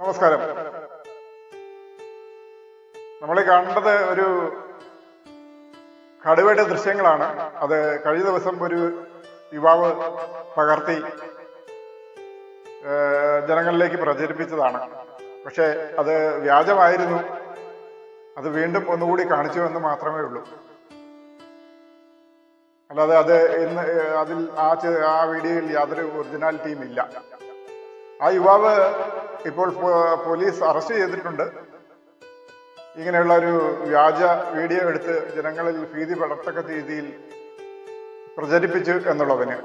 നമസ്കാരം. നമ്മൾ കണ്ടത് ഒരു കടുവയുടെ ദൃശ്യങ്ങളാണ്. അത് കഴിഞ്ഞ ദിവസം ഒരു യുവാവ് പകർത്തി ജനങ്ങളിലേക്ക് പ്രചരിപ്പിച്ചതാണ്. പക്ഷെ അത് വ്യാജമായിരുന്നു. അത് വീണ്ടും ഒന്നുകൂടി കാണിച്ചു എന്ന് മാത്രമേ ഉള്ളൂ. അല്ലാതെ അത് ഇന്ന് അതിൽ ആ ആ വീഡിയോയിൽ യാതൊരു ഒറിജിനാലിറ്റിയും ഇല്ല. ആ യുവാവ് ഇപ്പോൾ പോലീസ് അറസ്റ്റ് ചെയ്തിട്ടുണ്ട്. ഇങ്ങനെയുള്ള ഒരു വ്യാജ വീഡിയോ എടുത്ത് ജനങ്ങളിൽ ഭീതി പടർത്തക്ക രീതിയിൽ പ്രചരിപ്പിച്ചു എന്നുള്ളതിന്.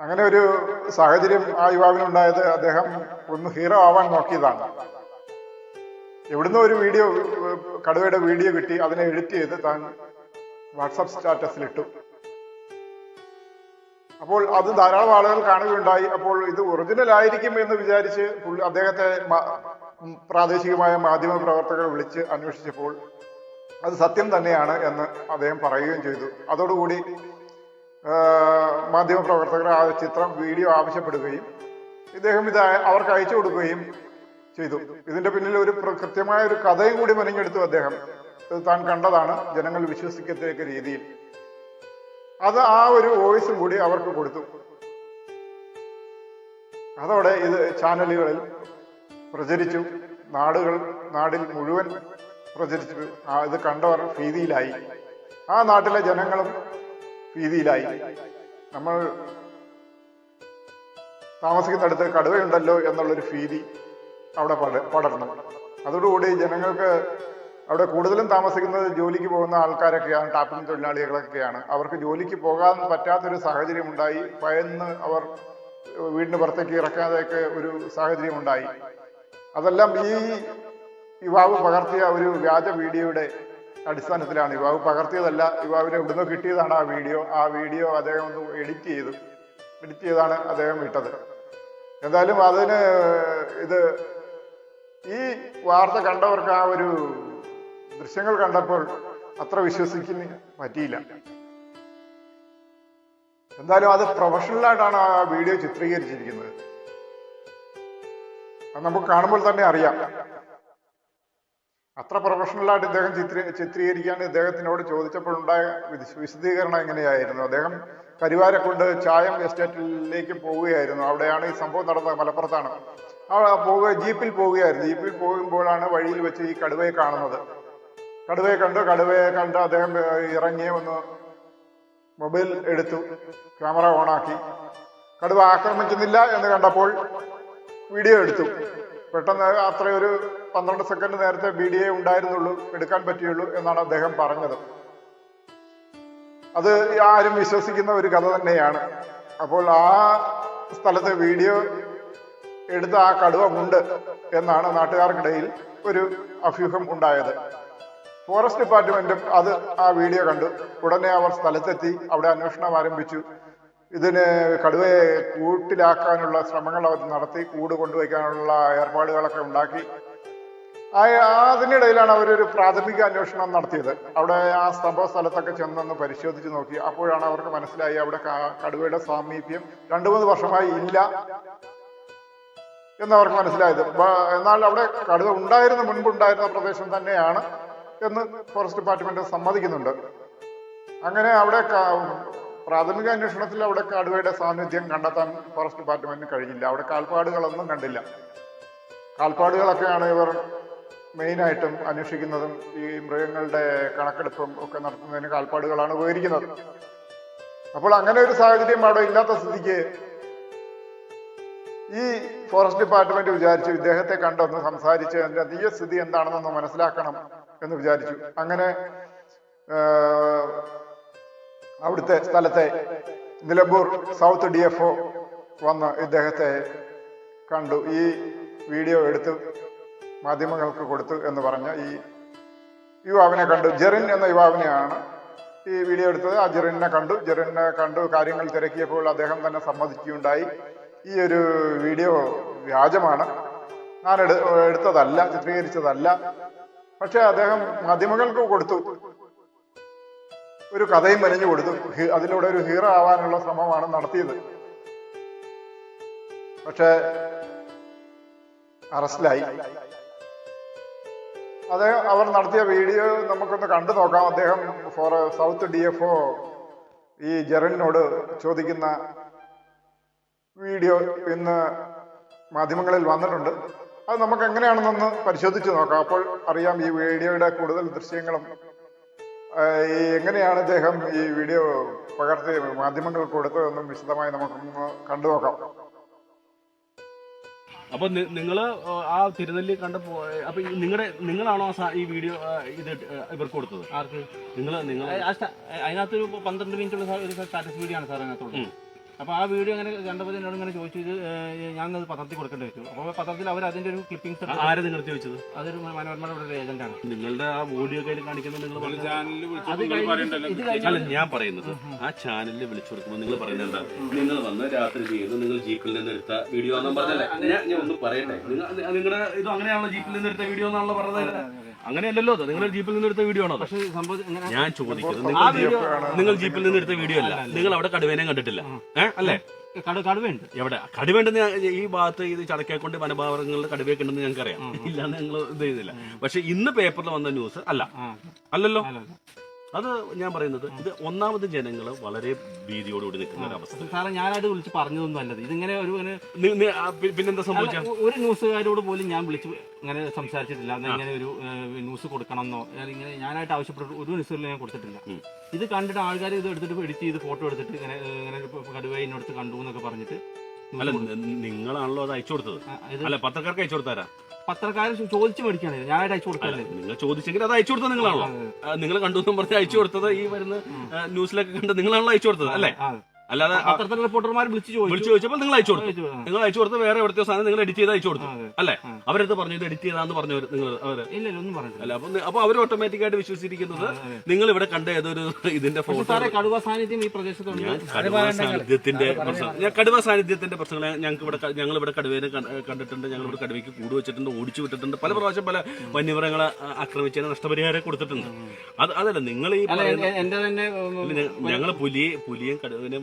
അങ്ങനെ ഒരു സാഹചര്യം ആ യുവാവിനുണ്ടായത് അദ്ദേഹം ഒന്ന് ഹീറോ ആവാൻ നോക്കിയതാണ്. എവിടുന്നോ ഒരു വീഡിയോ കടുവയുടെ വീഡിയോ കിട്ടി അതിനെ എഡിറ്റ് ചെയ്ത് താൻ വാട്സപ്പ് സ്റ്റാറ്റസിലിട്ടു. അപ്പോൾ അത് ധാരാളം ആളുകൾ കാണുകയുണ്ടായി. അപ്പോൾ ഇത് ഒറിജിനൽ ആയിരിക്കും എന്ന് വിചാരിച്ച് അദ്ദേഹത്തെ പ്രാദേശികമായ മാധ്യമ പ്രവർത്തകർ വിളിച്ച് അന്വേഷിച്ചപ്പോൾ അത് സത്യം തന്നെയാണ് എന്ന് അദ്ദേഹം പറയുകയും ചെയ്തു. അതോടുകൂടി ആ, മാധ്യമ പ്രവർത്തകർ ആ ചിത്രം വീഡിയോ ആവശ്യപ്പെടുകയും ഇദ്ദേഹം ഇത് അവർക്ക് അയച്ചു കൊടുക്കുകയും ചെയ്തു. ഇതിന്റെ പിന്നിൽ ഒരു കൃത്യമായ ഒരു കഥയും കൂടി മെനഞ്ഞെടുത്തു അദ്ദേഹം. താൻ കണ്ടതാണ് ജനങ്ങൾ വിശ്വസിക്കത്തക്ക രീതിയിൽ. അത് ആ ഒരു വോയിസും കൂടി അവർക്ക് കൊടുത്തു. അതോടെ ഇത് ചാനലുകളിൽ പ്രചരിച്ചു. നാടുകൾ നാടിൽ മുഴുവൻ പ്രചരിച്ചു. ആ ഇത് കണ്ടവർ ഭീതിയിലായി. ആ നാട്ടിലെ ജനങ്ങളും ഭീതിയിലായി. നമ്മൾ താമസിക്കുന്നിടത്ത് കടുവയുണ്ടല്ലോ എന്നുള്ളൊരു ഭീതി അവിടെ പട- പടർന്നു. അതോടുകൂടി ജനങ്ങൾക്ക് അവിടെ കൂടുതലും താമസിക്കുന്നത് ജോലിക്ക് പോകുന്ന ആൾക്കാരൊക്കെയാണ് ടാപ്പിംഗ് തൊഴിലാളികളൊക്കെയാണ്. അവർക്ക് ജോലിക്ക് പോകാൻ പറ്റാത്തൊരു സാഹചര്യം ഉണ്ടായി ഭയന്ന് അവർ വീടിന് പുറത്തേക്ക് ഇറക്കാതെയൊക്കെ ഒരു സാഹചര്യം ഉണ്ടായി അതെല്ലാം ഈ യുവാവ് പകർത്തിയ ഒരു വ്യാജ വീഡിയോയുടെ അടിസ്ഥാനത്തിലാണ്. യുവാവ് പകർത്തിയതല്ല യുവാവിനെ ഇവിടുന്ന് കിട്ടിയതാണ് ആ വീഡിയോ. ആ വീഡിയോ അദ്ദേഹം ഒന്ന് എഡിറ്റ് ചെയ്തു. എഡിറ്റ് ചെയ്താണ് അദ്ദേഹം ഇട്ടത്. എന്തായാലും അതിന് ഇത് ഈ വാർത്ത കണ്ടവർക്ക് ആ ഒരു ദൃശ്യങ്ങൾ കണ്ടപ്പോൾ അത്ര വിശ്വസിക്കുന്ന പറ്റിയില്ല. എന്തായാലും അത് പ്രൊഫഷണലായിട്ടാണ് ആ വീഡിയോ ചിത്രീകരിച്ചിരിക്കുന്നത്. അത് നമുക്ക് കാണുമ്പോൾ തന്നെ അറിയാം. അത്ര പ്രൊഫഷണലായിട്ട് ഇദ്ദേഹം ചിത്രീ ചിത്രീകരിക്കാൻ ഇദ്ദേഹത്തിനോട് ചോദിച്ചപ്പോഴുണ്ടായ വിശ- വിശദീകരണം എങ്ങനെയായിരുന്നു? അദ്ദേഹം കരുവാരെ കൊണ്ട് ചായം എസ്റ്റേറ്റിലേക്ക് പോവുകയായിരുന്നു. അവിടെയാണ് ഈ സംഭവം നടന്നത് മലപ്പുറത്താണ്. ആ പോവുക ജീപ്പിൽ പോവുകയായിരുന്നു. ജീപ്പിൽ പോകുമ്പോഴാണ് വഴിയിൽ വെച്ച് ഈ കടുവയെ കാണുന്നത്. കടുവയെ കണ്ടു കടുവയെ കണ്ട് അദ്ദേഹം ഇറങ്ങി ഒന്ന് മൊബൈൽ എടുത്തു ക്യാമറ ഓണാക്കി. കടുവ ആക്രമിക്കുന്നില്ല എന്ന് കണ്ടപ്പോൾ വീഡിയോ എടുത്തു. പെട്ടെന്ന് അത്ര ഒരു പന്ത്രണ്ട് സെക്കൻഡ് നേരത്തെ വീഡിയോ ഉണ്ടായിരുന്നുള്ളൂ എടുക്കാൻ പറ്റിയുള്ളൂ എന്നാണ് അദ്ദേഹം പറഞ്ഞത്. അത് ആരും വിശ്വസിക്കുന്ന ഒരു കഥ തന്നെയാണ്. അപ്പോൾ ആ സ്ഥലത്ത് വീഡിയോ എടുത്ത ആ കടുവ ഉണ്ട് എന്നാണ് നാട്ടുകാർക്കിടയിൽ ഒരു അഭ്യൂഹം ഉണ്ടായത്. ഫോറസ്റ്റ് ഡിപ്പാർട്ട്മെന്റും അത് ആ വീഡിയോ കണ്ടു. ഉടനെ അവർ സ്ഥലത്തെത്തി അവിടെ അന്വേഷണം ആരംഭിച്ചു. ഇതിന് കടുവയെ കൂട്ടിലാക്കാനുള്ള ശ്രമങ്ങൾ അവർ നടത്തി കൂട് കൊണ്ടുവയ്ക്കാനുള്ള ഏർപ്പാടുകളൊക്കെ ഉണ്ടാക്കി. അതിനിടയിലാണ് അവരൊരു പ്രാഥമിക അന്വേഷണം നടത്തിയത്. അവിടെ ആ സംഭവ സ്ഥലത്തൊക്കെ ചെന്നൊന്ന് പരിശോധിച്ച് നോക്കി. അപ്പോഴാണ് അവർക്ക് മനസ്സിലായി അവിടെ കടുവയുടെ സാമീപ്യം രണ്ടു മൂന്ന് വർഷമായി ഇല്ല എന്നവർക്ക് മനസ്സിലായത്. എന്നാൽ അവിടെ കടുവ ഉണ്ടായിരുന്ന മുൻപുണ്ടായിരുന്ന പ്രദേശം തന്നെയാണ്. എന്ന് ഫോറസ്റ്റ് ഡിപ്പാർട്ട്മെന്റ് സമ്മതിക്കുന്നുണ്ട്. അങ്ങനെ അവിടെ പ്രാഥമിക അന്വേഷണത്തിൽ അവിടെ കാടുകയുടെ സാന്നിധ്യം കണ്ടെത്താൻ ഫോറസ്റ്റ് ഡിപ്പാർട്ട്മെന്റിന് കഴിഞ്ഞില്ല. അവിടെ കാൽപ്പാടുകളൊന്നും കണ്ടില്ല. കാൽപ്പാടുകളൊക്കെയാണ് ഇവർ മെയിനായിട്ടും അന്വേഷിക്കുന്നതും ഈ മൃഗങ്ങളുടെ കണക്കെടുപ്പും ഒക്കെ നടത്തുന്നതിന് കാൽപ്പാടുകളാണ് ഉപകരിക്കുന്നത്. അപ്പോൾ അങ്ങനെ ഒരു സാഹചര്യം അവിടെ ഇല്ലാത്ത സ്ഥിതിക്ക് ഈ ഫോറസ്റ്റ് ഡിപ്പാർട്ട്മെന്റ് വിചാരിച്ചു ഇദ്ദേഹത്തെ കണ്ടൊന്ന് സംസാരിച്ച് അതിന്റെ അതീയ സ്ഥിതി എന്താണെന്നൊന്ന് മനസ്സിലാക്കണം എന്ന് വിചാരിച്ചു. അങ്ങനെ അവിടുത്തെ സ്ഥലത്തെ Nilambur south D F O വന്ന് ഇദ്ദേഹത്തെ കണ്ടു. ഈ വീഡിയോ എടുത്ത് മാധ്യമങ്ങൾക്ക് കൊടുത്തു എന്ന് പറഞ്ഞ ഈ യുവാവിനെ കണ്ടു. ജെറിൻ എന്ന യുവാവിനെയാണ് ഈ വീഡിയോ എടുത്തത്. ആ ജെറിനെ കണ്ടു. ജെറിനെ കണ്ടു കാര്യങ്ങൾ തിരക്കിയപ്പോൾ അദ്ദേഹം തന്നെ സമ്മതിക്കുകയുണ്ടായി. ഈ ഒരു വീഡിയോ വ്യാജമാണ്. ഞാൻ എടു എടുത്തതല്ല ചിത്രീകരിച്ചതല്ല. പക്ഷെ അദ്ദേഹം മാധ്യമങ്ങൾക്ക് കൊടുത്തു. ഒരു കഥയും മെനഞ്ഞു കൊടുത്തു. അതിലൂടെ ഒരു ഹീറോ ആവാനുള്ള ശ്രമമാണ് നടത്തിയത്. പക്ഷെ അറസ്റ്റിലായി. അദ്ദേഹം അവർ നടത്തിയ വീഡിയോ നമുക്കൊന്ന് കണ്ടു നോക്കാം. അദ്ദേഹം ഫോർ സൗത്ത് ഡി എഫ് ഒ ഈ ജെറലിനോട് ചോദിക്കുന്ന വീഡിയോ ഇന്ന് മാധ്യമങ്ങളിൽ വന്നിട്ടുണ്ട്. അത് നമുക്ക് എങ്ങനെയാണെന്നൊന്ന് പരിശോധിച്ച് നോക്കാം. അപ്പോൾ അറിയാം ഈ വീഡിയോയുടെ കൂടുതൽ ദൃശ്യങ്ങളും ഈ എങ്ങനെയാണ് ഇദ്ദേഹം ഈ വീഡിയോ പകർത്തി മാധ്യമങ്ങൾ കൊടുത്തതെന്നും വിശദമായി നമുക്കൊന്ന് കണ്ടു നോക്കാം. അപ്പൊ നിങ്ങൾ നിങ്ങൾ ആ, തിരുനെല്ലി കണ്ട അപ്പൊ നിങ്ങളുടെ നിങ്ങളാണോ ഈ വീഡിയോ ഇത് ഇവർക്ക് കൊടുത്തത്? ആർക്ക്? നിങ്ങൾ നിങ്ങൾ അതിനകത്ത് ഒരു അതിനകത്തൊരു പന്ത്രണ്ട് മിനിറ്റുള്ള ഉള്ള ഒരു സ്റ്റാറ്റസ് വീഡിയോ ആണ് സാർ അതിനകത്തുള്ളത്. അപ്പോൾ ആ വീഡിയോ അങ്ങനെ കണ്ടപ്പോൾ എന്നോട് ഇങ്ങനെ ചോദിച്ചു ഇത് ഞാൻ അത് പത്രത്തിൽ കൊടുക്കേണ്ടി വെച്ചു. അപ്പോൾ പത്രത്തിൽ അവർ അതിന്റെ ഒരു ക്ലിപ്പിംഗ്സ് ആരും നിർത്തി വെച്ചത് അതൊരു മനോരമയുടെ ഒരു ഏജന്റാണ് നിങ്ങളുടെ ആ ഓഡിയോ കയ്യിൽ കാണിക്കുന്നത് നിങ്ങൾ അല്ല ഞാൻ പറയുന്നത് ആ ചാനലിൽ വിളിച്ചു കൊടുക്കുമ്പോൾ നിങ്ങൾ പറയുന്നത് എന്താ? നിങ്ങൾ വന്ന് രാത്രി ചെയ്യുന്നു നിങ്ങൾ ജീപ്പിൽ നിന്ന് എടുത്ത വീഡിയോ പറഞ്ഞല്ലേ ഞാൻ ഒന്ന് പറയട്ടെ. നിങ്ങൾ നിങ്ങളുടെ ഇത് അങ്ങനെയാണല്ലോ ജീപ്പിൽ നിന്ന് എടുത്ത വീഡിയോ എന്നാണല്ലോ പറഞ്ഞത്? അങ്ങനെയല്ലല്ലോ അത്. നിങ്ങൾ ജീപ്പിൽ നിന്ന് എടുത്ത വീഡിയോ ആണോ ഞാൻ ചോദിക്കുന്നത് നിങ്ങൾ നിങ്ങൾ ജീപ്പിൽ നിന്ന് എടുത്ത വീഡിയോ അല്ല. നിങ്ങൾ അവിടെ കടുവേനെ കണ്ടിട്ടില്ല. ഏഹ് അല്ലേ? കടുവയുണ്ട്. എവിടെ? കടുവേണ്ടെന്ന് ഞാൻ- ഈ ഭാഗത്ത് ഇത് ചടക്കേക്കൊണ്ട് വനഭാവങ്ങളിൽ കടുവയൊക്കെ ഉണ്ടെന്ന് ഞങ്ങൾക്കറിയാം. ഇല്ലാന്ന് ഞങ്ങൾ ഇത് ചെയ്തില്ല. പക്ഷെ ഇന്ന് പേപ്പറിൽ വന്ന ന്യൂസ് അല്ല. അല്ലല്ലോ? അല്ല, അല്ല. അത് ഞാൻ പറയുന്നത് ഇത് ഒന്നാമത് ജനങ്ങൾ വളരെ ഭീതിയോടുകൂടി നിൽക്കുന്ന ഒരു അവസ്ഥ. സാറേ ഞാനായിട്ട് വിളിച്ച് പറഞ്ഞതൊന്നും അല്ലത്. ഇതിങ്ങനെ ഒരു പിന്നെന്താ സംഭവിച്ച? ഒരു ന്യൂസുകാരോട് പോലും ഞാൻ വിളിച്ച് ഇങ്ങനെ സംസാരിച്ചിട്ടില്ല. ഇങ്ങനെ ഒരു ന്യൂസ് കൊടുക്കണമെന്നോ ഇങ്ങനെ ഞാനായിട്ട് ആവശ്യപ്പെട്ട ഒരു ന്യൂസുകളിൽ ഞാൻ കൊടുത്തിട്ടില്ല. ഇത് കണ്ടിട്ട് ആൾക്കാർ ഇത് എടുത്തിട്ട് എഡിറ്റ് ചെയ്ത് ഫോട്ടോ എടുത്തിട്ട് ഇങ്ങനെ ഇങ്ങനെ ഒരു കടുവ ഇന്നടുത്ത് കണ്ടു എന്നൊക്കെ പറഞ്ഞിട്ട് അല്ല നിങ്ങളാണല്ലോ അത് അയച്ചു കൊടുത്തത്. അല്ല പത്രക്കാർക്ക് അയച്ചു കൊടുത്താരാ പത്രക്കാർ ചോദിച്ചു മേടിക്കാണ് ഞാൻ അയച്ചു അല്ല നിങ്ങൾ ചോദിച്ചെങ്കിൽ അത് അയച്ചു കൊടുത്തത് നിങ്ങളാണോ? നിങ്ങൾ കണ്ടു പറഞ്ഞ് അയച്ചു കൊടുത്തത് ഈ വരുന്ന ന്യൂസിലൊക്കെ കണ്ട് നിങ്ങളാണല്ലോ അയച്ചു കൊടുത്തത് അല്ലേ. അല്ലാതെ ആ, റിപ്പോർട്ടർമാർ വിളിച്ച് ചോദിച്ചു. വിളിച്ചു ചോദിച്ചപ്പോൾ നിങ്ങൾ അയച്ചു കൊടുത്തു. നിങ്ങൾ അയച്ചു കൊടുത്ത് വേറെ എവിടുത്തെ സാധനം നിങ്ങൾ എഡിറ്റ് ചെയ്ത് അയച്ചു കൊടുത്തു. അല്ലേ? ആ. പറഞ്ഞു ഇത് എഡിറ്റ് ചെയ്താന്ന് പറഞ്ഞു നിങ്ങൾ അവർ ഇല്ല ഒന്നും പറഞ്ഞില്ല അല്ല അപ്പൊ അപ്പൊ അവർ ഓട്ടോമാറ്റിക് ആയിട്ട് വിശ്വസിച്ചിരിക്കുന്നത് നിങ്ങൾ ഇവിടെ കണ്ട ഏതൊരു ഇതിന്റെ ഫോട്ടോ കടുവ സാന്നിധ്യം ഈ പ്രദേശത്തുണ്ട്. കടുവ സാന്നിധ്യത്തിന്റെ പ്രശ്നം ഞാൻ കടുവ സാന്നിധ്യത്തിന്റെ പ്രശ്നങ്ങൾ ഞങ്ങൾക്ക് ഇവിടെ ഞങ്ങൾ ഇവിടെ കടുവേനെ കണ്ടിട്ടുണ്ട് ഞങ്ങൾ ഇവിടെ കടുവയ്ക്ക് കൂട് വെച്ചിട്ടുണ്ട് ഓടിച്ചു വിട്ടിട്ടുണ്ട് പല പ്രാവശ്യം പല വന്യമൃഗങ്ങളെ ആക്രമിച്ച ആക്രമിച്ചതിന് നഷ്ടപരിഹാരം കൊടുത്തിട്ടുണ്ട്. അത് അതല്ല നിങ്ങൾ ഈ എന്റെ തന്നെ ഉം, ഞങ്ങൾ പുലിയെ പുലിയും കടുവനെയും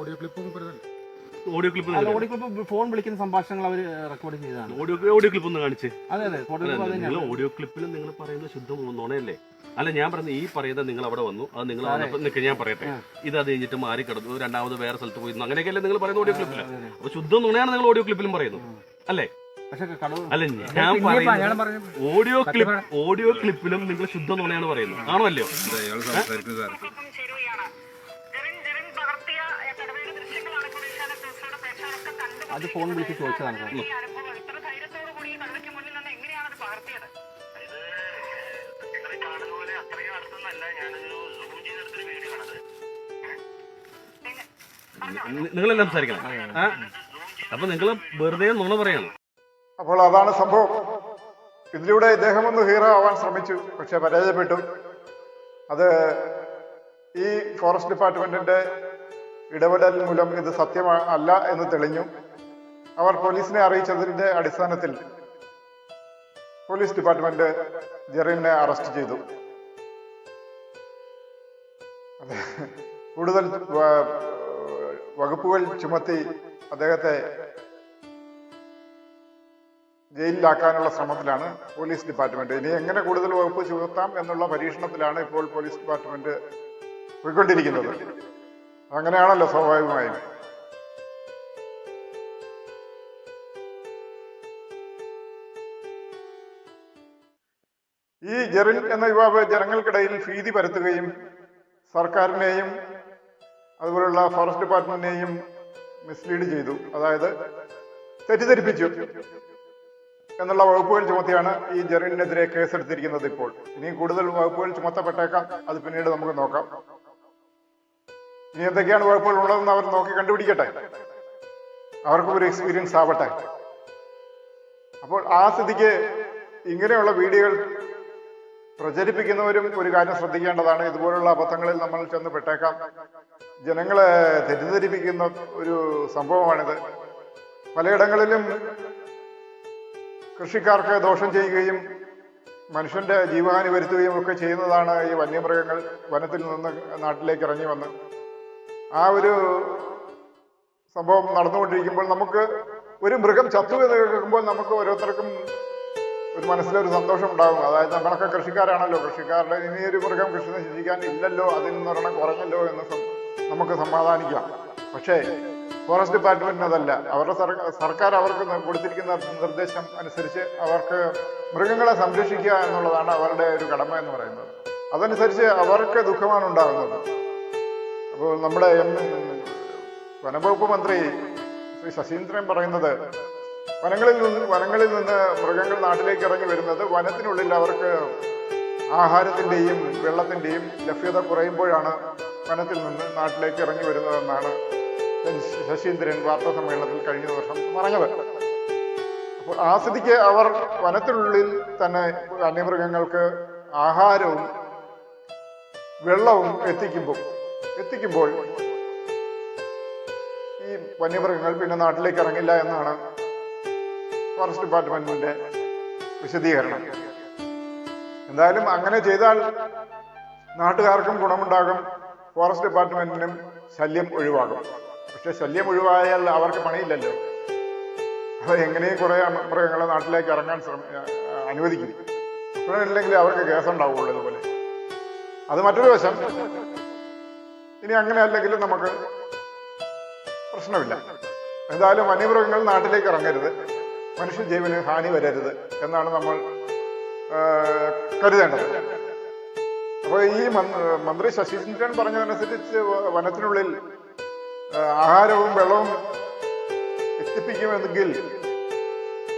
ഓഡിയോ ക്ലിപ്പും ഓഡിയോ ക്ലിപ്പ് അല്ല ഓടിക്ലിപ്പ് ഫോൺ വിളിക്കുന്ന സംഭാഷണങ്ങൾ അവർ റെക്കോർഡ് ചെയ്തതാണ്. ഓഡിയോ ഓഡിയോ ക്ലിപ്പ് ഒന്ന് കാണിച്ച്. അതെ അതെ ഫോട്ടോ അത് നിങ്ങൾ തന്നെയാണ്. ഓഡിയോ ക്ലിപ്പിൽ നിങ്ങൾ പറയുന്ന ശുദ്ധം നുണയല്ലേ? അല്ല ഞാൻ പറയുന്നത് ഈ പറയുന്നത് നിങ്ങൾ അവിടെ വന്നു. അത് നിങ്ങൾ വന്നപ്പോൾ നിൽക്കുക ഞാൻ പറയട്ടെ. ഇത് അത് കഴിഞ്ഞിട്ട് മാറി കിടന്നു. രണ്ടാമത് വേറെ സ്ഥലത്ത് പോയി. ഇരുന്നു. അങ്ങനെയൊക്കെയല്ലേ നിങ്ങൾ പറയുന്ന ഓഡിയോ ക്ലിപ്പിൽ അപ്പൊ ശുദ്ധം നുണയാണ് നിങ്ങൾ ഓഡിയോ ക്ലിപ്പിലും പറയുന്നത്. അല്ലേ? പക്ഷെ കടുവ അല്ല ഞാൻ പറയുന്നത് ഓഡിയോ ക്ലിപ്പ് ഓഡിയോ ക്ലിപ്പിലും നിങ്ങൾ ശുദ്ധ നുണയാണ് പറയുന്നത്. ആണോ അല്ലയോ? അയാൾ ഞാനൊരു ഫോൺ വിളിച്ച് ചോദിച്ചതാണ് സാർ നിങ്ങളെല്ലാം സംസാരിക്കണം. അപ്പൊ നിങ്ങൾ വെറുതെ നുണ പറയണം. അപ്പോൾ അതാണ് സംഭവം. ഇതിലൂടെ ഇദ്ദേഹം ഒന്ന് ഹീറോ ആവാൻ ശ്രമിച്ചു പക്ഷെ പരാജയപ്പെട്ടു. അത് ഈ ഫോറസ്റ്റ് ഡിപ്പാർട്ട്മെന്റിന്റെ ഇടപെടൽ മൂലം ഇത് സത്യമല്ല എന്ന് തെളിഞ്ഞു. അവർ പോലീസിനെ അറിയിച്ചതിന്റെ അടിസ്ഥാനത്തിൽ പോലീസ് ഡിപ്പാർട്ട്മെന്റ് ജെറിനെ അറസ്റ്റ് ചെയ്തു. കൂടുതൽ വകുപ്പുകൾ ചുമത്തി അദ്ദേഹത്തെ ജയിലിലാക്കാനുള്ള ശ്രമത്തിലാണ് പോലീസ് ഡിപ്പാർട്ട്മെന്റ്. ഇനി എങ്ങനെ കൂടുതൽ വകുപ്പ് ചുമത്താം എന്നുള്ള പരീക്ഷണത്തിലാണ് ഇപ്പോൾ പോലീസ് ഡിപ്പാർട്ട്മെന്റ് പോയിക്കൊണ്ടിരിക്കുന്നത്. അങ്ങനെയാണല്ലോ സ്വാഭാവികമായും. ഈ ജെറിൻ എന്ന യുവാവ് ജനങ്ങൾക്കിടയിൽ ഭീതി പരത്തുകയും സർക്കാരിനെയും അതുപോലുള്ള ഫോറസ്റ്റ് ഡിപ്പാർട്ട്മെന്റിനെയും മിസ്ലീഡ് ചെയ്തു. അതായത് തെറ്റിദ്ധരിപ്പിച്ചു എന്നുള്ള വകുപ്പുകൾ ചുമത്തിയാണ് ഈ ജെറിനെതിരെ കേസെടുത്തിരിക്കുന്നത് ഇപ്പോൾ. ഇനി കൂടുതൽ വകുപ്പുകൾ ചുമത്തപ്പെട്ടേക്കാം. അത് പിന്നീട് നമുക്ക് നോക്കാം. ഇനി എന്തൊക്കെയാണ് വകുപ്പുകൾ ഉള്ളതെന്ന് അവർ നോക്കി കണ്ടുപിടിക്കട്ടെ. അവർക്കും ഒരു എക്സ്പീരിയൻസ് ആവട്ടെ. അപ്പോൾ ആ സ്ഥിതിക്ക് ഇങ്ങനെയുള്ള വീഡിയോകൾ പ്രചരിപ്പിക്കുന്നവരും ഒരു കാര്യം ശ്രദ്ധിക്കേണ്ടതാണ്. ഇതുപോലുള്ള അബദ്ധങ്ങളിൽ നമ്മൾ ചെന്ന് പെട്ടേക്കാം. ജനങ്ങളെ തെറ്റിദ്ധരിപ്പിക്കുന്ന ഒരു സംഭവമാണിത്. പലയിടങ്ങളിലും കൃഷിക്കാർക്ക് ദോഷം ചെയ്യുകയും മനുഷ്യന്റെ ജീവഹാനി വരുത്തുകയും ഒക്കെ ചെയ്യുന്നതാണ് ഈ വന്യമൃഗങ്ങൾ വനത്തിൽ നിന്ന് നാട്ടിലേക്ക് ഇറങ്ങി വന്ന്. ആ ഒരു സംഭവം നടന്നുകൊണ്ടിരിക്കുമ്പോൾ നമുക്ക് ഒരു മൃഗം ചത്തു എന്ന് കേൾക്കുമ്പോൾ നമുക്ക് ഓരോരുത്തർക്കും ഒരു മനസ്സിലൊരു സന്തോഷം ഉണ്ടാകും അതായത് നമ്മളൊക്കെ കൃഷിക്കാരാണല്ലോ. കൃഷിക്കാരുടെ ഇനിയൊരു മൃഗം കൃഷി നശിപ്പിക്കാൻ ഇല്ലല്ലോ അതിൽ നിന്നൊരെണ്ണം കുറഞ്ഞല്ലോ എന്ന് നമുക്ക് സമാധാനിക്കാം. പക്ഷേ ഫോറസ്റ്റ് ഡിപ്പാർട്ട്മെന്റിന് അതല്ല. അവരുടെ സർക്കാർ അവർക്ക് കൊടുത്തിരിക്കുന്ന നിർദ്ദേശം അനുസരിച്ച് അവർക്ക് മൃഗങ്ങളെ സംരക്ഷിക്കുക എന്നുള്ളതാണ് അവരുടെ ഒരു കടമ എന്ന് പറയുന്നത്. അതനുസരിച്ച് അവർക്ക് ദുഃഖമാണ് ഉണ്ടാകുന്നത്. അപ്പോൾ നമ്മുടെ വനംവകുപ്പ് മന്ത്രി ശ്രീ ശശീന്ദ്രൻ പറയുന്നത് വനങ്ങളിൽ നിന്ന് വനങ്ങളിൽ നിന്ന് മൃഗങ്ങൾ നാട്ടിലേക്ക് ഇറങ്ങി വരുന്നത് വനത്തിനുള്ളിൽ അവർക്ക് ആഹാരത്തിന്റെയും വെള്ളത്തിന്റെയും ലഭ്യത കുറയുമ്പോഴാണ് വനത്തിൽ നിന്ന് നാട്ടിലേക്ക് ഇറങ്ങി വരുന്നതെന്നാണ് ശശീന്ദ്രൻ വാർത്താ സമ്മേളനത്തിൽ കഴിഞ്ഞ വർഷം പറഞ്ഞത്. അപ്പോൾ ആ സ്ഥിതിക്ക് അവർ വനത്തിനുള്ളിൽ തന്നെ വന്യമൃഗങ്ങൾക്ക് ആഹാരവും വെള്ളവും എത്തിക്കുമ്പോൾ എത്തിക്കുമ്പോൾ ഈ വന്യമൃഗങ്ങൾ പിന്നെ നാട്ടിലേക്ക് ഇറങ്ങില്ല എന്നാണ് ഫോറസ്റ്റ് ഡിപ്പാർട്ട്മെന്റിന്റെ വിശദീകരണം. എന്തായാലും അങ്ങനെ ചെയ്താൽ നാട്ടുകാർക്കും ഗുണമുണ്ടാകും ഫോറസ്റ്റ് ഡിപ്പാർട്ട്മെന്റിനും ശല്യം ഒഴിവാകും. പക്ഷെ ശല്യം ഒഴിവായാൽ അവർക്ക് പണിയില്ലല്ലോ. അവർ എങ്ങനെയും കുറെ മൃഗങ്ങളെ നാട്ടിലേക്ക് ഇറങ്ങാൻ ശ്രമ അനുവദിക്കും. അപ്പോഴില്ലെങ്കിൽ അവർക്ക് കേസുണ്ടാവുള്ളൂ ഇതുപോലെ. അത് മറ്റൊരു വശം ഇനി അങ്ങനെ അല്ലെങ്കിലും നമുക്ക് പ്രശ്നമില്ല. എന്തായാലും വന്യമൃഗങ്ങൾ നാട്ടിലേക്ക് ഇറങ്ങരുത്. മനുഷ്യജീവന് ഹാനി വരരുത് എന്നാണ് നമ്മൾ കരുതേണ്ടത്. അപ്പോൾ ഈ മന്- മന്ത്രി ശശീന്ദ്രൻ പറഞ്ഞതനുസരിച്ച് വനത്തിനുള്ളിൽ ആഹാരവും വെള്ളവും എത്തിപ്പിക്കുമെങ്കിൽ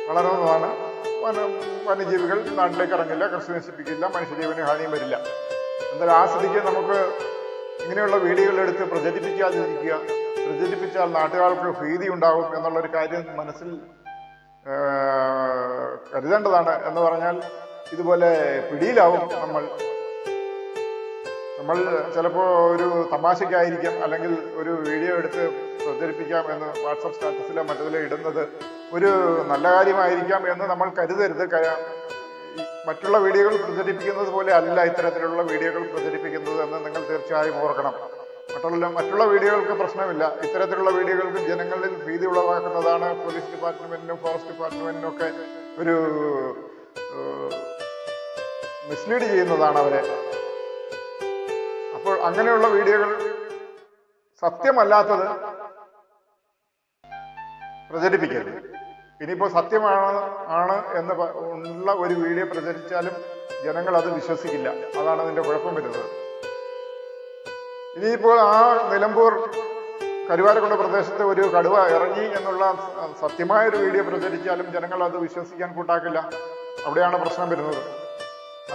വളരുന്നതാണ് വന വന്യജീവികൾ നാട്ടിലേക്ക് ഇറങ്ങില്ല കൃഷി നശിപ്പിക്കില്ല മനുഷ്യജീവന് ഹാനിയും വരില്ല. എന്തായാലും ആ സ്ഥിതിക്ക് നമുക്ക് ഇങ്ങനെയുള്ള വീഡിയോകൾ എടുത്ത് പ്രചരിപ്പിക്കാതിരിക്കുക പ്രചരിപ്പിച്ചാൽ നാട്ടുകാർക്ക് ഭീതി ഉണ്ടാകും എന്നുള്ളൊരു കാര്യം മനസ്സിൽ കരുതേണ്ടതാണ് എന്ന് പറഞ്ഞാൽ ഇതുപോലെ പിടിയിലാവും നമ്മൾ. നമ്മൾ ചിലപ്പോൾ ഒരു തമാശയ്ക്കായിരിക്കാം അല്ലെങ്കിൽ ഒരു വീഡിയോ എടുത്ത് പ്രചരിപ്പിക്കാം എന്ന് വാട്സപ്പ് സ്റ്റാറ്റസിലോ മറ്റതിലോ ഇടുന്നത് ഒരു നല്ല കാര്യമായിരിക്കാം എന്ന് നമ്മൾ കരുതരുത്. മറ്റുള്ള വീഡിയോകൾ പ്രചരിപ്പിക്കുന്നത് പോലെ അല്ല ഇത്തരത്തിലുള്ള വീഡിയോകൾ പ്രചരിപ്പിക്കുന്നത് എന്ന് നിങ്ങൾ തീർച്ചയായും ഓർക്കണം. മറ്റുള്ള മറ്റുള്ള വീഡിയോകൾക്ക് പ്രശ്നമില്ല. ഇത്തരത്തിലുള്ള വീഡിയോകൾക്ക് ജനങ്ങളിൽ ഭീതി ഉളവാക്കുന്നതാണ് പോലീസ് ഡിപ്പാർട്ട്മെന്റിനും ഫോറസ്റ്റ് ഡിപ്പാർട്ട്മെന്റിനും ഒക്കെ ഒരു മിസ്ലീഡ് ചെയ്യുന്നതാണ് അവരെ. അപ്പോൾ അങ്ങനെയുള്ള വീഡിയോകൾ സത്യമല്ലാത്തത് പ്രചരിപ്പിക്കരുത്. ഇനിയിപ്പോൾ സത്യമാണ് ആണ് എന്ന് ഉള്ള ഒരു വീഡിയോ പ്രചരിച്ചാലും ജനങ്ങൾ അത് വിശ്വസിക്കില്ല. അതാണ് അതിന്റെ കുഴപ്പം വരുന്നത്. ഇനിയിപ്പോൾ ആ നിലമ്പൂർ കരുവാരക്കുണ്ട് പ്രദേശത്ത് ഒരു കടുവ ഇറങ്ങി എന്നുള്ള സത്യമായ ഒരു വീഡിയോ പ്രചരിച്ചാലും ജനങ്ങൾ അത് വിശ്വസിക്കാൻ കൂട്ടാക്കില്ല. അവിടെയാണ് പ്രശ്നം വരുന്നത്.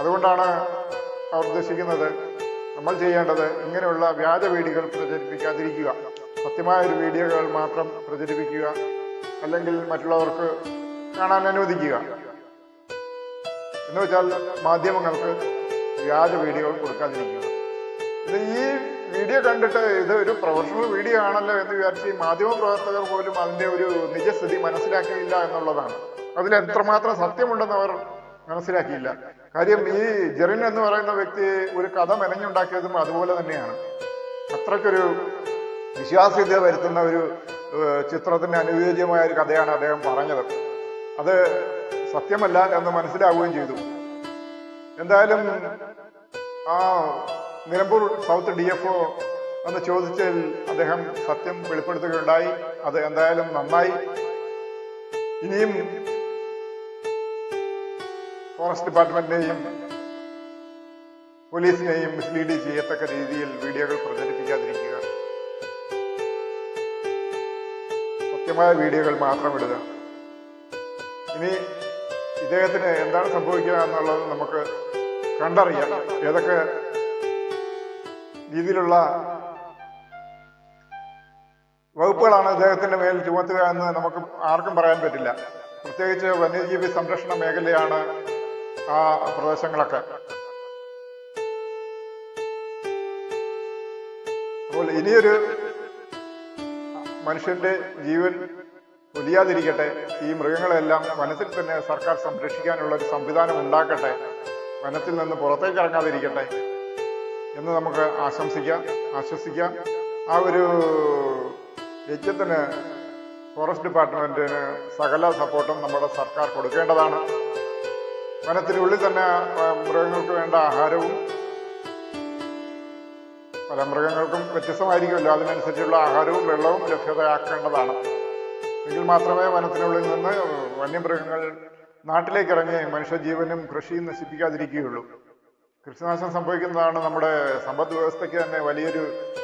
അതുകൊണ്ടാണ് അവർ ഉദ്ദേശിക്കുന്നത് നമ്മൾ ചെയ്യേണ്ടത് ഇങ്ങനെയുള്ള വ്യാജ വീഡിയോകൾ പ്രചരിപ്പിക്കാതിരിക്കുക. സത്യമായ ഒരു വീഡിയോകൾ മാത്രം പ്രചരിപ്പിക്കുക അല്ലെങ്കിൽ മറ്റുള്ളവർക്ക് കാണാൻ അനുവദിക്കുക. എന്ന് വെച്ചാൽ മാധ്യമങ്ങൾക്ക് വ്യാജ വീഡിയോകൾ കൊടുക്കാതിരിക്കുക. ഇത് ഈ വീഡിയോ കണ്ടിട്ട് ഇത് ഒരു പ്രൊഫഷണൽ വീഡിയോ ആണല്ലോ എന്ന് വിചാരിച്ച് ഈ മാധ്യമ പ്രവർത്തകർ പോലും അതിന്റെ ഒരു നിജസ്ഥിതി മനസ്സിലാക്കിയില്ല എന്നുള്ളതാണ്. അതിൽ എത്രമാത്രം സത്യമുണ്ടെന്ന് അവർ മനസ്സിലാക്കിയില്ല. കാര്യം ഈ ജെറിൻ എന്ന് പറയുന്ന വ്യക്തി ഒരു കഥ മെനഞ്ഞുണ്ടാക്കിയതും അതുപോലെ തന്നെയാണ്. അത്രയ്ക്കൊരു വിശ്വാസ്യത വരുത്തുന്ന ഒരു ചിത്രത്തിന് അനുയോജ്യമായ ഒരു കഥയാണ് അദ്ദേഹം പറഞ്ഞത്. അത് സത്യമല്ല എന്ന് മനസ്സിലാവുകയും ചെയ്തു. എന്തായാലും ആ Nilambur south D F O എന്ന് ചോദിച്ചതിൽ അദ്ദേഹം സത്യം വെളിപ്പെടുത്തുകയുണ്ടായി. അത് എന്തായാലും നന്നായി. ഇനിയും ഫോറസ്റ്റ് ഡിപ്പാർട്ട്മെന്റിനെയും പോലീസിനെയും മിസ്ലീഡ് ചെയ്യത്തക്ക രീതിയിൽ വീഡിയോകൾ പ്രചരിപ്പിക്കാതിരിക്കുക. സത്യമായ വീഡിയോകൾ മാത്രം ഇടുക. ഇനി ഇദ്ദേഹത്തിന് എന്താണ് സംഭവിക്കുക എന്നുള്ളത് നമുക്ക് കണ്ടറിയാം. ഏതൊക്കെ രീതിയിലുള്ള വകുപ്പുകളാണ് അദ്ദേഹത്തിന്റെ മേൽ ചുമത്തുക എന്ന് നമുക്ക് ആർക്കും പറയാൻ പറ്റില്ല. പ്രത്യേകിച്ച് വന്യജീവി സംരക്ഷണ മേഖലയാണ് ആ പ്രദേശങ്ങളൊക്കെ. അപ്പോൾ ഇനിയൊരു മനുഷ്യന്റെ ജീവൻ ഒലിയാതിരിക്കട്ടെ ഈ മൃഗങ്ങളെല്ലാം വനത്തിൽ തന്നെ സർക്കാർ സംരക്ഷിക്കാനുള്ള ഒരു സംവിധാനം ഉണ്ടാക്കട്ടെ വനത്തിൽ നിന്ന് പുറത്തേക്ക് ഇറങ്ങാതിരിക്കട്ടെ എന്ന് നമുക്ക് ആശംസിക്കാം. ആശ്വസിക്കാം. ആ ഒരു യജ്ഞത്തിന് ഫോറസ്റ്റ് ഡിപ്പാർട്ട്മെന്റിന് സകല സപ്പോർട്ടും നമ്മുടെ സർക്കാർ കൊടുക്കേണ്ടതാണ്. വനത്തിനുള്ളിൽ തന്നെ മൃഗങ്ങൾക്ക് വേണ്ട ആഹാരവും പല മൃഗങ്ങൾക്കും വ്യത്യസ്തമായിരിക്കുമല്ലോ. അതിനനുസരിച്ചുള്ള ആഹാരവും വെള്ളവും ലഭ്യതയാക്കേണ്ടതാണ്. എങ്കിൽ മാത്രമേ വനത്തിനുള്ളിൽ നിന്ന് വന്യമൃഗങ്ങൾ നാട്ടിലേക്ക് ഇറങ്ങി മനുഷ്യജീവനും കൃഷിയും നശിപ്പിക്കാതിരിക്കുകയുള്ളൂ. കൃഷിനാശം സംഭവിക്കുന്നതാണ് നമ്മുടെ സമ്പദ് വ്യവസ്ഥയ്ക്ക് തന്നെ വലിയൊരു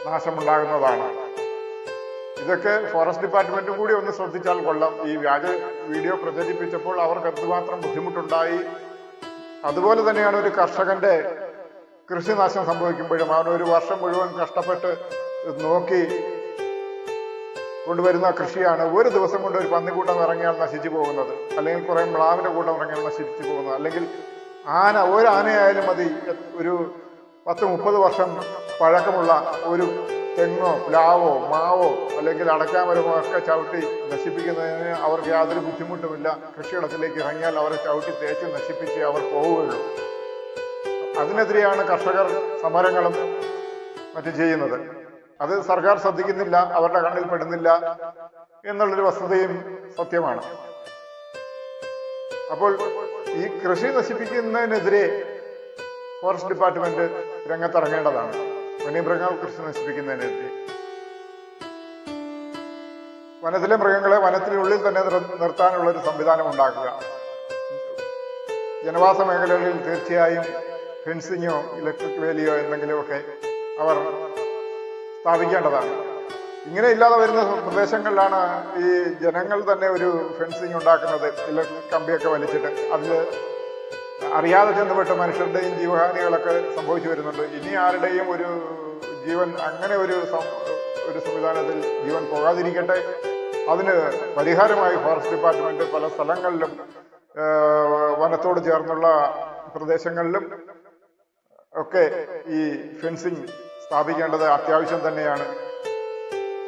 നാശമുണ്ടാകുന്നതാണ്. ഇതൊക്കെ ഫോറസ്റ്റ് ഡിപ്പാർട്ട്മെന്റും കൂടി ഒന്ന് ശ്രദ്ധിച്ചാൽ കൊള്ളാം. ഈ വ്യാജ വീഡിയോ പ്രചരിപ്പിച്ചപ്പോൾ അവർക്ക് എന്തുമാത്രം ബുദ്ധിമുട്ടുണ്ടായി. അതുപോലെ തന്നെയാണ് ഒരു കർഷകന്റെ കൃഷിനാശം സംഭവിക്കുമ്പോഴും അവൻ ഒരു വർഷം മുഴുവൻ കഷ്ടപ്പെട്ട് നോക്കി കൊണ്ടുവരുന്ന കൃഷിയാണ് ഒരു ദിവസം കൊണ്ട് ഒരു പന്നിക്കൂട്ടം ഇറങ്ങിയാൽ നശിച്ചു പോകുന്നത്. അല്ലെങ്കിൽ കുറെ മ്ലാവിന്റെ കൂട്ടം ഇറങ്ങിയാൽ നശിച്ചു പോകുന്നത്. അല്ലെങ്കിൽ ആന ഒരു ആനയായാലും മതി. ഒരു പത്ത് മുപ്പത് വർഷം പഴക്കമുള്ള ഒരു തെങ്ങോ പ്ലാവോ മാവോ അല്ലെങ്കിൽ അടക്കാമരമോ ഒക്കെ ചവിട്ടി നശിപ്പിക്കുന്നതിന് അവർക്ക് യാതൊരു ബുദ്ധിമുട്ടുമില്ല. കൃഷിയിടത്തിലേക്ക് ഇറങ്ങിയാൽ അവരെ ചവിട്ടി തേച്ച് നശിപ്പിച്ച് അവർ പോവുകയുള്ളൂ. അതിനെതിരെയാണ് കർഷകർ സമരങ്ങളും മറ്റും ചെയ്യുന്നത്. അത് സർക്കാർ ശ്രദ്ധിക്കുന്നില്ല അവരുടെ കണ്ണിൽ പെടുന്നില്ല എന്നുള്ളൊരു വസ്തുതയും സത്യമാണ്. അപ്പോൾ ഈ കൃഷി നശിപ്പിക്കുന്നതിനെതിരെ ഫോറസ്റ്റ് ഡിപ്പാർട്ട്മെന്റ് രംഗത്തിറങ്ങേണ്ടതാണ്. വന്യമൃഗങ്ങൾ കൃഷി നശിപ്പിക്കുന്നതിനെതിരെ. വനത്തിലെ മൃഗങ്ങളെ വനത്തിനുള്ളിൽ തന്നെ നിർത്താനുള്ള ഒരു സംവിധാനം ഉണ്ടാക്കുക ജനവാസ മേഖലകളിൽ തീർച്ചയായും ഫെൻസിങ്ങോ ഇലക്ട്രിക് വേലിയോ എന്തെങ്കിലുമൊക്കെ അവർ സ്ഥാപിക്കേണ്ടതാണ്. ഇങ്ങനെ ഇല്ലാതെ വരുന്ന പ്രദേശങ്ങളിലാണ് ഈ ജനങ്ങൾ തന്നെ ഒരു ഫെൻസിങ് ഉണ്ടാക്കുന്നത്. ഇലക്ട്രിക് കമ്പിയൊക്കെ വലിച്ചിട്ട്. അതിൽ അറിയാതെ ചെന്നുപെട്ട് മനുഷ്യരുടെയും ജീവഹാനികളൊക്കെ സംഭവിച്ചു വരുന്നുണ്ട്. ഇനി ആരുടെയും ഒരു ജീവൻ അങ്ങനെ ഒരു ഒരു സംവിധാനത്തിൽ ജീവൻ പോകാതിരിക്കട്ടെ. അതിന് പരിഹാരമായി ഫോറസ്റ്റ് ഡിപ്പാർട്ട്മെന്റ് പല സ്ഥലങ്ങളിലും വനത്തോട് ചേർന്നുള്ള പ്രദേശങ്ങളിലും ഒക്കെ ഈ ഫെൻസിങ് സ്ഥാപിക്കേണ്ടത് അത്യാവശ്യം തന്നെയാണ്.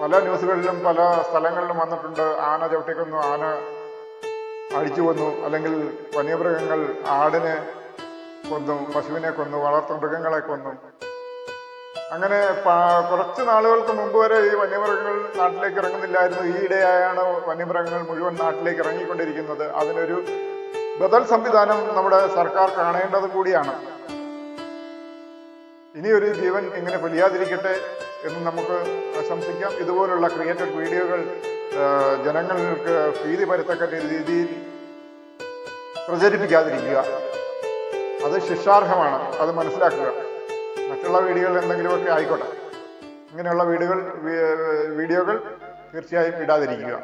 പല ന്യൂസുകളിലും പല സ്ഥലങ്ങളിലും വന്നിട്ടുണ്ട്. ആന ചവിട്ടിക്കൊന്നു ആന അടിച്ചു കൊന്നു. അല്ലെങ്കിൽ വന്യമൃഗങ്ങൾ ആടിനെ കൊന്നു പശുവിനെ കൊന്നു വളർത്തു മൃഗങ്ങളെ കൊന്നു. അങ്ങനെ കുറച്ച് നാളുകൾക്ക് മുമ്പ് വരെ ഈ വന്യമൃഗങ്ങൾ നാട്ടിലേക്ക് ഇറങ്ങുന്നില്ലായിരുന്നു. ഈയിടെയായാണ് വന്യമൃഗങ്ങൾ മുഴുവൻ നാട്ടിലേക്ക് ഇറങ്ങിക്കൊണ്ടിരിക്കുന്നത്. അതിനൊരു ബദൽ സംവിധാനം നമ്മുടെ സർക്കാർ കാണേണ്ടത് കൂടിയാണ്. ഇനിയൊരു ജീവൻ ഇങ്ങനെ പൊലിയാതിരിക്കട്ടെ എന്ന് നമുക്ക് പ്രശംസിക്കാം ഇതുപോലുള്ള ക്രിയേറ്റഡ് വീഡിയോകൾ ജനങ്ങൾക്ക് ഭീതി പരത്തക്ക രീതിയിൽ പ്രചരിപ്പിക്കാതിരിക്കുക. അത് ശിക്ഷാർഹമാണ് അത് മനസ്സിലാക്കുക. മറ്റുള്ള വീഡിയോകൾ എന്തെങ്കിലുമൊക്കെ ആയിക്കോട്ടെ. ഇങ്ങനെയുള്ള വീടുകൾ വീഡിയോകൾ തീർച്ചയായും ഇടാതിരിക്കുക.